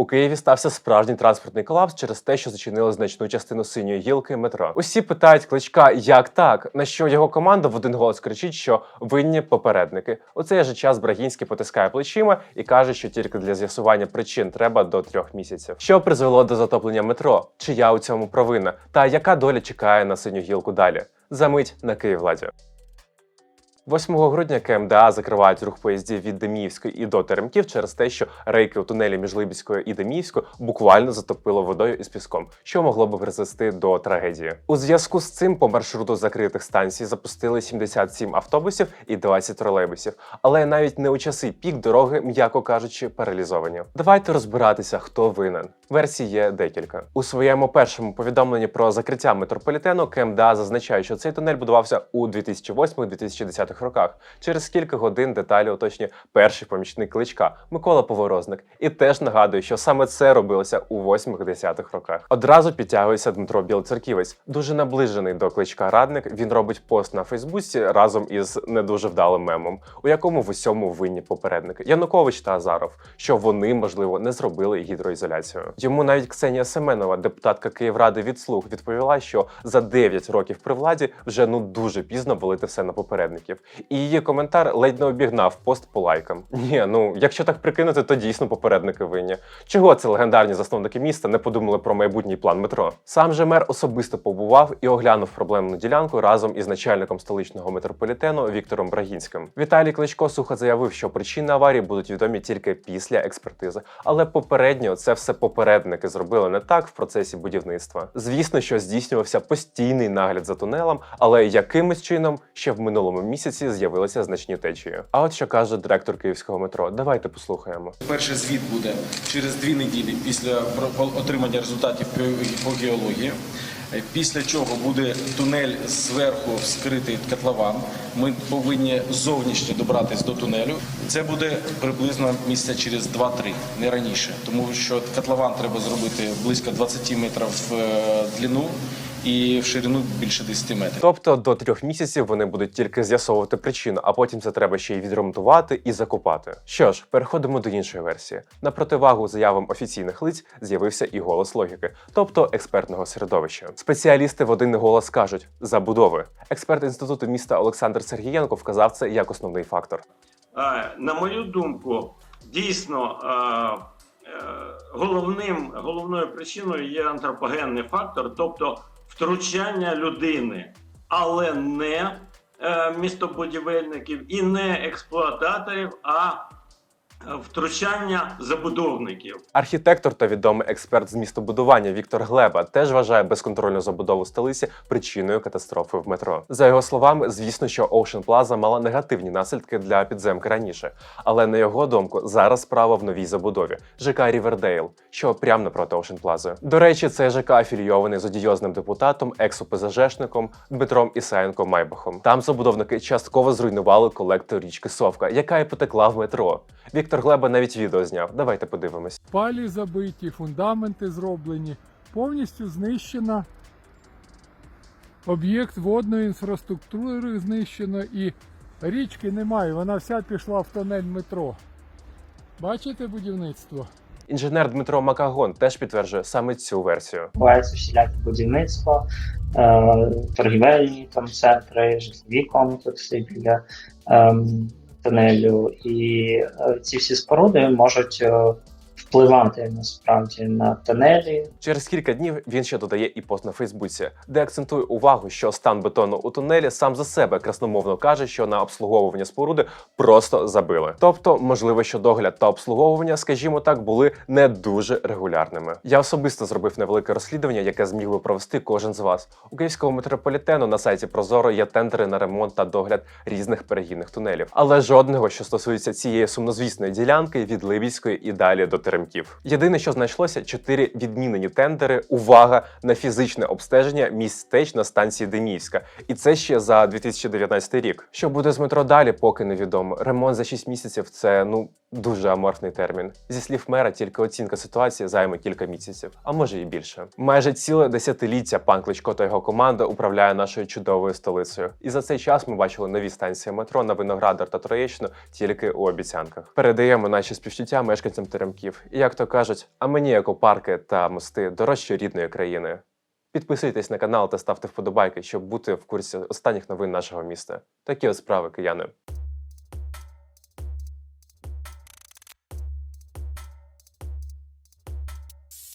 У Києві стався справжній транспортний колапс через те, що зачинили значну частину синьої гілки метро. Усі питають кличка, як так? На що його команда в один голос кричить, що винні попередники. У цей же час Брагінський потискає плечима і каже, що тільки для з'ясування причин треба до трьох місяців. Що призвело до затоплення метро? Чия у цьому провина? Та яка доля чекає на синю гілку далі? Замить на Київладі. 8 грудня КМДА закривають рух поїздів від Деміївської і до Теремків через те, що рейки у тунелі між Либідською і Деміївською буквально затопило водою із піском, що могло би призвести до трагедії. У зв'язку з цим по маршруту закритих станцій запустили 77 автобусів і 20 тролейбусів. Але навіть не у часи пік дороги, м'яко кажучи, паралізовані. Давайте розбиратися, хто винен. Версій є декілька. У своєму першому повідомленні про закриття метрополітену КМДА зазначає, що цей тунель будувався у 2008-2010 роках. Через кілька годин деталі уточнює перший помічник кличка Микола Поворозник, і теж нагадує, що саме це робилося у 8-10 роках. Одразу підтягується Дмитро Білоцерківець, дуже наближений до кличка радник. Він робить пост на Фейсбуці разом із не дуже вдалим мемом, у якому в усьому винні попередники Янукович та Азаров, що вони можливо не зробили гідроізоляцію. Йому навіть Ксенія Семенова, депутатка Київради від слуг, відповіла, що за 9 років при владі вже ну дуже пізно валити все на попередників. І її коментар ледь не обігнав пост по лайкам. Ні, ну якщо так прикинути, то дійсно попередники винні. Чого це легендарні засновники міста не подумали про майбутній план метро? Сам же мер особисто побував і оглянув проблемну ділянку разом із начальником столичного метрополітену Віктором Брагінським. Віталій Кличко сухо заявив, що причини аварії будуть відомі тільки після експертизи, але попередньо це все попередники зробили не так в процесі будівництва. Звісно, що здійснювався постійний нагляд за тунелем, але якимось чином ще в минулому місяці з'явилися значні течії. А от що каже директор київського метро, давайте послухаємо. Перший звіт буде через дві неділі після отримання результатів по- геології. Після чого буде тунель зверху вскритий котлован. Ми повинні зовнішньо добратися до тунелю. Це буде приблизно місяця через 2-3, не раніше, тому що котлован треба зробити близько 20 метрів в е, длину і в ширину більше 10 метрів. Тобто до трьох місяців вони будуть тільки з'ясовувати причину, а потім це треба ще й відремонтувати і закупати. Що ж, переходимо до іншої версії. На противагу заявам офіційних лиць з'явився і голос логіки, тобто експертного середовища. Спеціалісти в один голос кажуть забудови. Експерт інституту міста Олександр Сергієнко вказав це як основний фактор. Е, На мою думку, дійсно е, головним, головною причиною є антропогенний фактор, тобто втручання людини, але не е, містобудівельників і не експлуататорів, а втручання забудовників. Архітектор та відомий експерт з містобудування Віктор Глеба теж вважає безконтрольну забудову столиці причиною катастрофи в метро. За його словами, звісно, що Ocean Plaza мала негативні наслідки для підземки раніше, але на його думку, зараз справа в новій забудові ЖК Рівердейл, що прямо напроти Ocean Plaza. До речі, цей ЖК афілійований з одіозним депутатом, екс-ОПЗЖшником Дмитром Ісаєнко Майбахом. Там забудовники частково зруйнували колектор річки Совка, яка і потекла в метро. Віктор Глеба навіть відео зняв. Давайте подивимось. палі забиті, фундаменти зроблені, повністю знищено. Об'єкт водної інфраструктури знищено і річки немає, вона вся пішла в тонель метро. Бачите будівництво? Інженер Дмитро Макагон теж підтверджує саме цю версію. відбувається всіляке будівництво, е, торгівельні там центри, житлові комплекси біля ем, тунелю. І е, ці всі споруди можуть е, впливати насправді на тунелі, Через кілька днів він ще додає і пост на Фейсбуці, де акцентує увагу, що стан бетону у тунелі сам за себе красномовно каже, що на обслуговування споруди просто забили. Тобто, можливо, що догляд та обслуговування, скажімо так, були не дуже регулярними. Я особисто зробив невелике розслідування, яке зміг би провести кожен з вас. У київського метрополітену на сайті Прозоро є тендери на ремонт та догляд різних перегінних тунелів, але жодного, що стосується цієї сумнозвісної ділянки від Ливійської і далі до Теремків. Єдине, що знайшлося, чотири відмінені тендери. Увага на фізичне обстеження місць теч на станції Деміївська, і це ще за 2019 рік. Що буде з метро далі, поки невідомо. Ремонт за 6 місяців це ну дуже аморфний термін. Зі слів мера, тільки оцінка ситуації займе кілька місяців, а може і більше. Майже ціле десятиліття пан Кличко та його команда управляє нашою чудовою столицею. І за цей час ми бачили нові станції метро на Виноградар та Троєщину тільки у обіцянках. Передаємо наші співчуття мешканцям Теремків Як то кажуть, а мені екопарки та мости дорожче рідної країни. Підписуйтесь на канал та ставте вподобайки, щоб бути в курсі останніх новин нашого міста. Такі от справи, кияни.